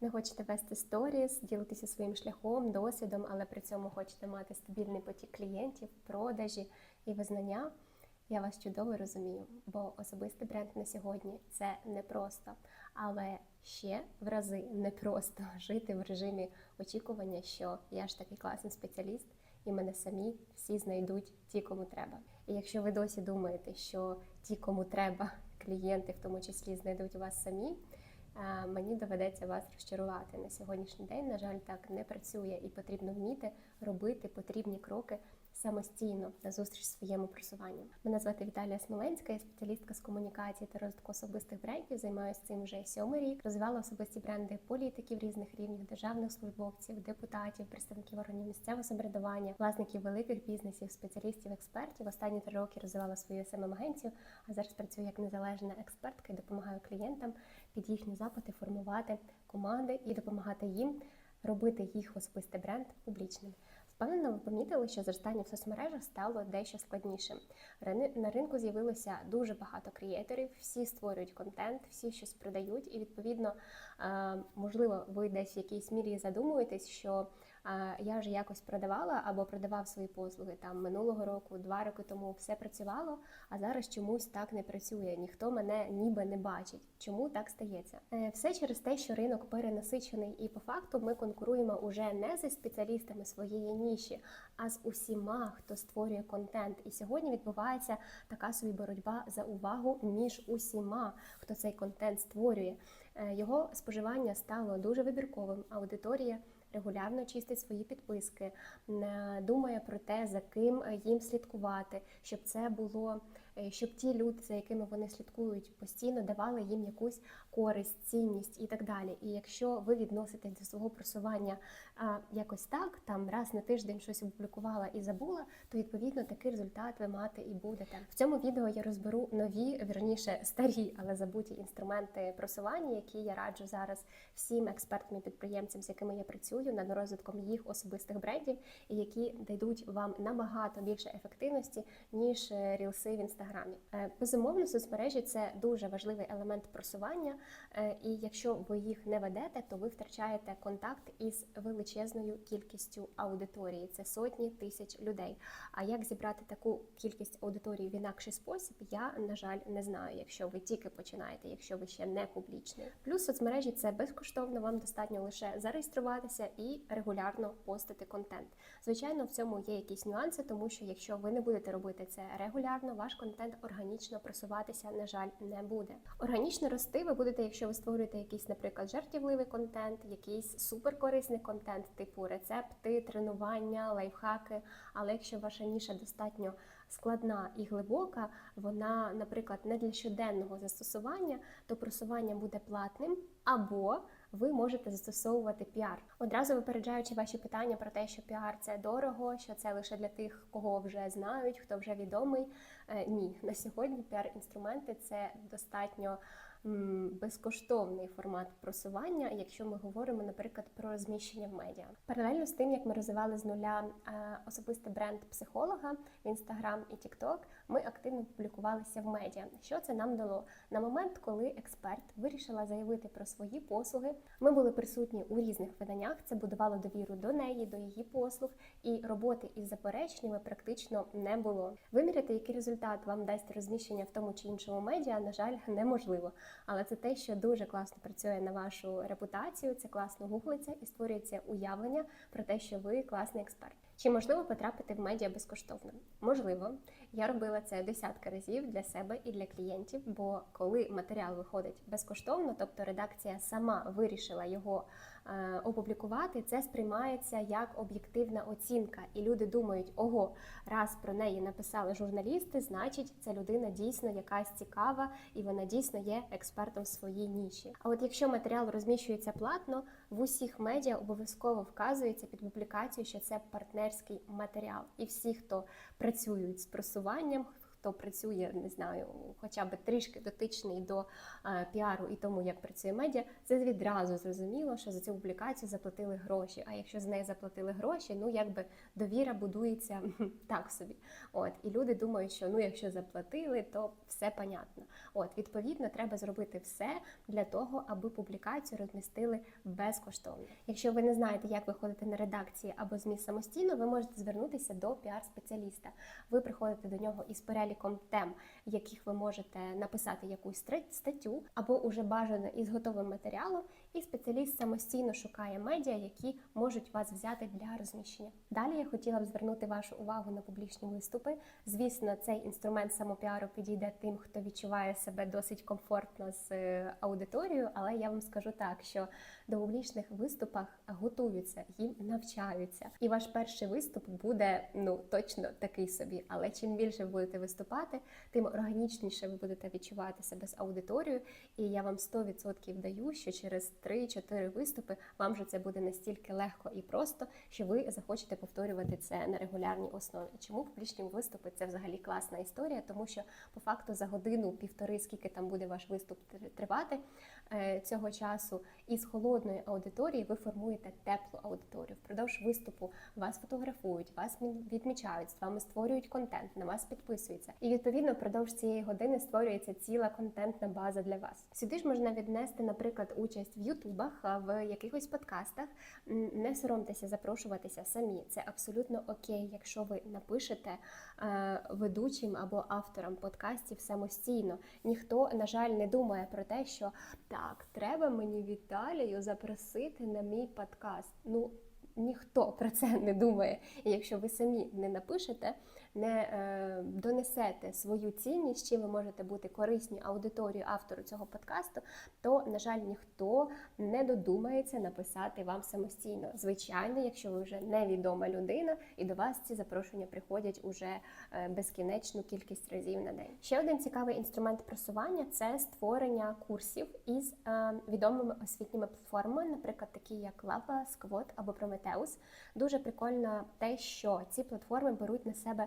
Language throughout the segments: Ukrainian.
Не хочете вести сторіс, ділитися своїм шляхом, досвідом, але при цьому хочете мати стабільний потік клієнтів, продажі і визнання. Я вас чудово розумію, бо особистий бренд на сьогодні це непросто, але ще в рази непросто жити в режимі очікування, що я ж такий класний спеціаліст, і мене самі всі знайдуть ті, кому треба. І якщо ви досі думаєте, що ті, кому треба, клієнти, в тому числі, знайдуть вас самі. Е, Мені доведеться вас розчарувати на сьогоднішній день. На жаль, так не працює, і потрібно вміти робити потрібні кроки самостійно на зустріч своєму просуванню. Мене звати Віталія Смоленська, я спеціалістка з комунікації та розвитку особистих брендів. Займаюся цим вже сьомий рік. Розвивала особисті бренди політиків різних рівнів, державних службовців, депутатів, представників органів місцевого самоврядування, власників великих бізнесів, спеціалістів, експертів. Останні три роки розвивала свою smm агенцію а зараз працюю як незалежна експертка і допомагаю клієнтам під їхні запити формувати команди і допомагати їм робити їх особистий бренд публічним. Впевнено, ви помітили, що зростання в соцмережах стало дещо складнішим. На ринку з'явилося дуже багато креаторів, всі створюють контент, всі щось продають, і відповідно, можливо, ви десь в якійсь мірі задумуєтесь, що я вже якось продавала або продавав свої послуги там минулого року, два роки тому все працювало, а зараз чомусь так не працює. Ніхто мене ніби не бачить. Чому так стається? Е, Все через те, що ринок перенасичений, і по факту ми конкуруємо уже не зі спеціалістами своєї ніші, а з усіма, хто створює контент. І сьогодні відбувається така собі боротьба за увагу між усіма, хто цей контент створює. Е, Його споживання стало дуже вибірковим. Аудиторія регулярно чистить свої підписки, не думає про те, за ким е, їм слідкувати, щоб це було, е, щоб ті люди, за якими вони слідкують, постійно давали їм якусь користь, цінність і так далі. І якщо ви відноситесь до свого просування якось так, там раз на тиждень щось опублікувала і забула, то відповідно такий результат ви мати і будете. В цьому відео я розберу нові, вірніше старі, але забуті інструменти просування, які я раджу зараз всім експертам і підприємцям, з якими я працюю, над розвитком їх особистих брендів, і які дадуть вам набагато більше ефективності ніж е, рілси в інстаграмі. Е, Безумовно, соцмережі це дуже важливий елемент просування. Е, І якщо ви їх не ведете, то ви втрачаєте контакт із величезною кількістю аудиторії. Це сотні тисяч людей. А як зібрати таку кількість аудиторії в інакший спосіб, я на жаль не знаю, якщо ви тільки починаєте, якщо ви ще не публічний. Плюс соцмережі це безкоштовно. Вам достатньо лише зареєструватися і регулярно постити контент. Звичайно, в цьому є якісь нюанси, тому що якщо ви не будете робити це регулярно, ваш контент органічно просуватися, на жаль, не буде. Органічно рости ви будете, якщо ви створюєте якийсь, наприклад, жартівливий контент, якийсь суперкорисний контент, типу рецепти, тренування, лайфхаки. Але якщо ваша ніша достатньо складна і глибока, вона, наприклад, не для щоденного застосування, то просування буде платним або ви можете застосовувати піар. Одразу випереджаючи ваші питання про те, що піар це дорого, що це лише для тих, кого вже знають, хто вже відомий. Е, Ні, на сьогодні піар-інструменти це достатньо безкоштовний формат просування, якщо ми говоримо, наприклад, про розміщення в медіа. Паралельно з тим, як ми розвивали з нуля е, особистий бренд психолога в Instagram і TikTok, ми активно публікувалися в медіа. Що це нам дало? На момент, коли експерт вирішила заявити про свої послуги, ми були присутні у різних виданнях. Це будувало довіру до неї, до її послуг, і роботи із запереченнями практично не було. Виміряти, який результат вам дасть розміщення в тому чи іншому медіа, на жаль, неможливо. Але це те, що дуже класно працює на вашу репутацію, це класно гуглиться і створюється уявлення про те, що ви класний експерт. Чи можливо потрапити в медіа безкоштовно? Можливо, я робила це десятки разів для себе і для клієнтів. Бо коли матеріал виходить безкоштовно, тобто редакція сама вирішила його е, опублікувати, це сприймається як об'єктивна оцінка, і люди думають, ого, раз про неї написали журналісти, значить, ця людина дійсно якась цікава і вона дійсно є експертом в своїй ніші. А от якщо матеріал розміщується платно, в усіх медіа обов'язково вказується під публікацію, що це партнерський матеріал, і всі, хто працюють з просуванням, хто працює, не знаю, хоча б трішки дотичний до е, піару і тому, як працює медіа, це відразу зрозуміло, що за цю публікацію заплатили гроші. А якщо з неї заплатили гроші, ну якби довіра будується так собі. От і люди думають, що ну якщо заплатили, то все понятно. От відповідно, треба зробити все для того, аби публікацію розмістили безкоштовно. Якщо ви не знаєте, як виходити на редакції або ЗМІ самостійно, ви можете звернутися до піар-спеціаліста. Ви приходите до нього із переліком тем, яких ви можете написати якусь статтю, або уже бажано із готовим матеріалом, і спеціаліст самостійно шукає медіа, які можуть вас взяти для розміщення. Далі я хотіла б звернути вашу увагу на публічні виступи. Звісно, цей інструмент самопіару підійде тим, хто відчуває себе досить комфортно з е, аудиторією, але я вам скажу так, що до публічних виступах готуються, їм навчаються. І ваш перший виступ буде ну точно такий собі. Але чим більше ви будете виступати, тим органічніше ви будете відчувати себе з аудиторією. І я вам 100% даю, що через 3-4 виступи вам же це буде настільки легко і просто, що ви захочете повторювати це на регулярній основі. Чому публічні виступи це взагалі класна історія? Тому що по факту за годину, півтори, скільки там буде ваш виступ тривати е, цього часу, із холодної аудиторії ви формуєте теплу аудиторію. Впродовж виступу вас фотографують, вас відмічають, з вами створюють контент, на вас підписуються. І відповідно впродовж цієї години створюється ціла контентна база для вас. Сюди ж можна віднести, наприклад, участь в Ютубах, в якихось подкастах. Не соромтеся запрошуватися самі. Це абсолютно окей, якщо ви напишете е, ведучим або авторам подкастів самостійно. Ніхто, на жаль, не думає про те, що так, треба мені Віталію запросити на мій подкаст. Ну, ніхто про це не думає. І якщо ви самі не напишете, не е, донесете свою цінність, чим ви можете бути корисні аудиторії автору цього подкасту, то, на жаль, ніхто не додумається написати вам самостійно. Звичайно, якщо ви вже невідома людина, і до вас ці запрошення приходять уже е, безкінечну кількість разів на день. Ще один цікавий інструмент просування це створення курсів із е, відомими освітніми платформами, наприклад, такі як Lava, Squad або Prometheus. Дуже прикольно те, що ці платформи беруть на себе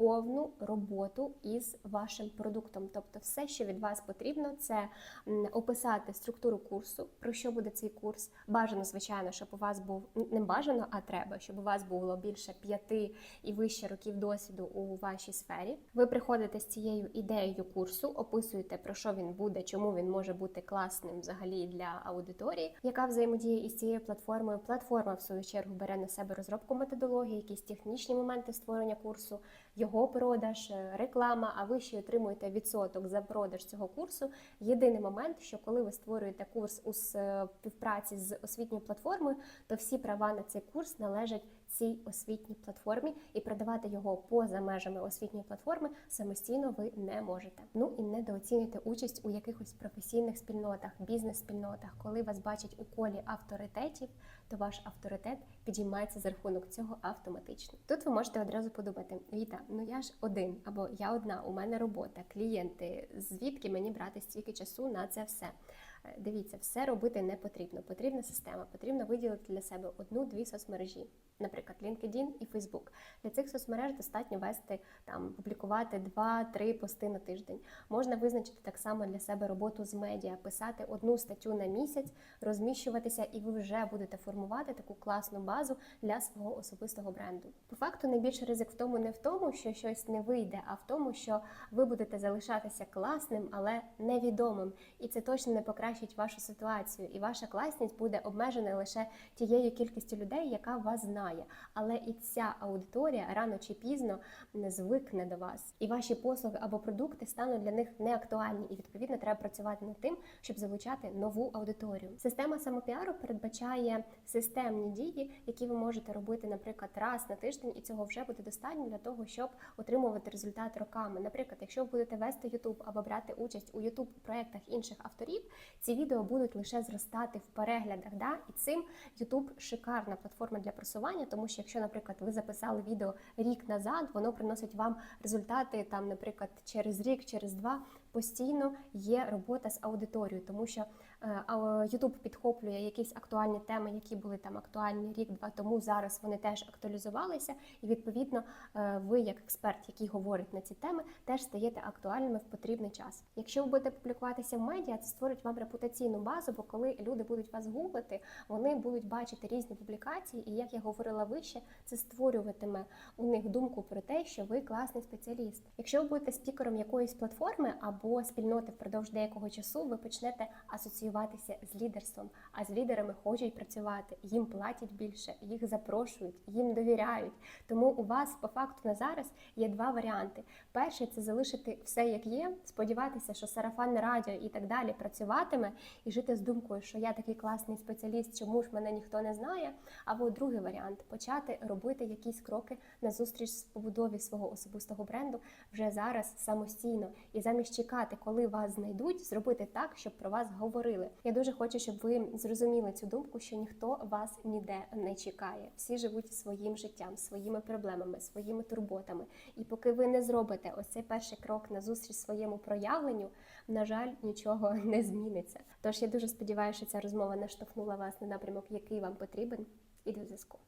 повну роботу із вашим продуктом. Тобто, все, що від вас потрібно, це описати структуру курсу, про що буде цей курс. Бажано, звичайно, щоб у вас був не бажано, а треба, щоб у вас було більше п'яти і вище років досвіду у вашій сфері. Ви приходите з цією ідеєю курсу, описуєте про що він буде, чому він може бути класним взагалі для аудиторії, яка взаємодіє із цією платформою. Платформа, в свою чергу, бере на себе розробку методології, якісь технічні моменти створення курсу, його продаж, е, реклама. А ви ще отримуєте відсоток за продаж цього курсу. Єдиний момент, що коли ви створюєте курс у співпраці з освітньою платформою, то всі права на цей курс належать цій освітній платформі, і продавати його поза межами освітньої платформи самостійно ви не можете. Ну і недооцінюйте участь у якихось професійних спільнотах, бізнес-спільнотах. Коли вас бачать у колі авторитетів, то ваш авторитет підіймається за рахунок цього автоматично. Тут ви можете одразу подумати: Віта, ну я ж один або я одна, у мене робота, клієнти. Звідки мені брати стільки часу на це все? Е, Дивіться, все робити не потрібно. Потрібна система, потрібно виділити для себе одну-дві соцмережі, наприклад, LinkedIn і Facebook. Для цих соцмереж достатньо вести там, публікувати два-три пости на тиждень. Можна визначити так само для себе роботу з медіа, писати одну статтю на місяць, розміщуватися, і ви вже будете формувати таку класну базу для свого особистого бренду. По факту найбільший ризик в тому не в тому, що щось не вийде, а в тому, що ви будете залишатися класним, але невідомим. І це точно не покращить вашу ситуацію. І ваша класність буде обмежена лише тією кількістю людей, яка вас знає. Але і ця аудиторія рано чи пізно не звикне до вас. І ваші послуги або продукти стануть для них неактуальні. І відповідно треба працювати над тим, щоб залучати нову аудиторію. Система самопіару передбачає системні дії, які ви можете робити, наприклад, раз на тиждень, і цього вже буде достатньо для того, щоб отримувати результат роками. Наприклад, якщо ви будете вести YouTube або брати участь у YouTube проектах інших авторів, ці відео будуть лише зростати в переглядах. Да? І цим YouTube шикарна платформа для просування, тому що якщо, наприклад, ви записали відео рік назад, воно приносить вам результати там, наприклад, через рік, через два. Постійно є робота з аудиторією, тому що е, YouTube підхоплює якісь актуальні теми, які були там актуальні рік-два тому. Зараз вони теж актуалізувалися, і відповідно е, ви, як експерт, який говорить на ці теми, теж стаєте актуальними в потрібний час. Якщо ви будете публікуватися в медіа, це створить вам репутаційну базу, бо коли люди будуть вас гуглити, вони будуть бачити різні публікації, і як я говорила вище, це створюватиме у них думку про те, що ви класний спеціаліст. Якщо ви будете спікером якоїсь платформи або спільноти впродовж деякого часу, ви почнете асоціюватися з лідерством. А з лідерами хочуть працювати, їм платять більше, їх запрошують, їм довіряють. Тому у вас по факту на зараз є два варіанти: перший це залишити все як є, сподіватися, що сарафанне радіо і так далі працюватиме, і жити з думкою, що я такий класний спеціаліст, чому ж мене ніхто не знає. Або другий варіант почати робити якісь кроки на зустріч з побудові свого особистого бренду вже зараз самостійно і замість чекати, коли вас знайдуть, зробити так, щоб про вас говорили. Я дуже хочу, щоб ви зрозуміли цю думку, що ніхто вас ніде не чекає. Всі живуть своїм життям, своїми проблемами, своїми турботами. І поки ви не зробите ось цей перший крок на зустріч своєму проявленню, на жаль, нічого не зміниться. Тож я дуже сподіваюся, що ця розмова наштовхнула вас на напрямок, який вам потрібен. І до зв'язку.